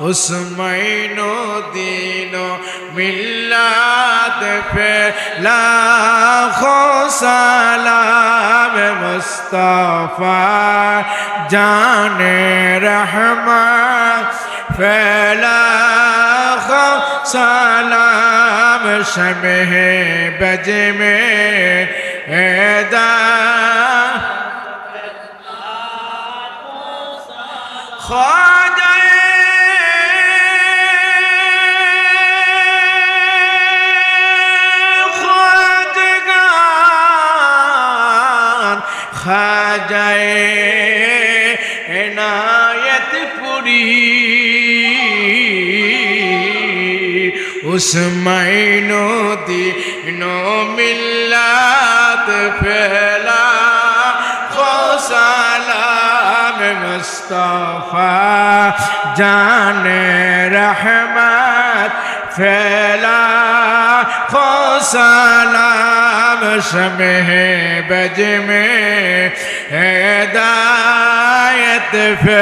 হুসমাইন দিন মিল্লাত পেলা সালাম মুস্তফা জানে রহমা ফেলা সালাম শমহ বজ মে এদা খাজা খাজায় এনায়ত পুরী উসমাইন দিন মিল্লাত ফেলা সালাম মুস্তফা। জানে রহমত ফেলা সালাম शमह बज में हिदायत फे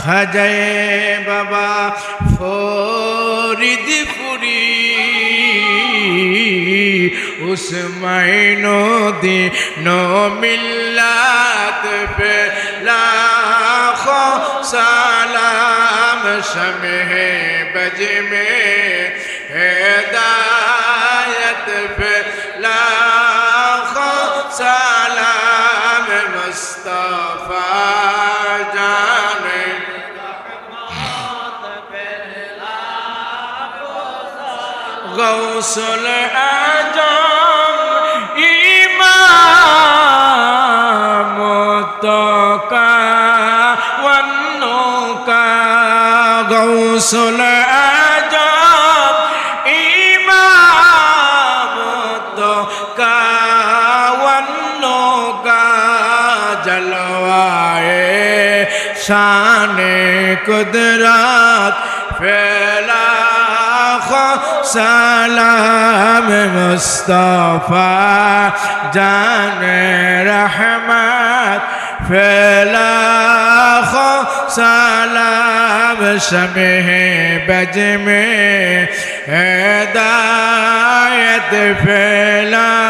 খাজায় বাবা ফরিদপুরি উসমাইন দিন মিল্লাত পে লাখ সালাম শমহ বজ মে হেদায়ত পে লাখ সালাম মুস্তফা জানে গৌসল আজম تقى والنوك غوث الأجاب إمام تقى والنوك جلوائے شان قدرات فیلا سلام مصطفی جان رحمت فلاخ سلام شمه بجمه هداية فلاخ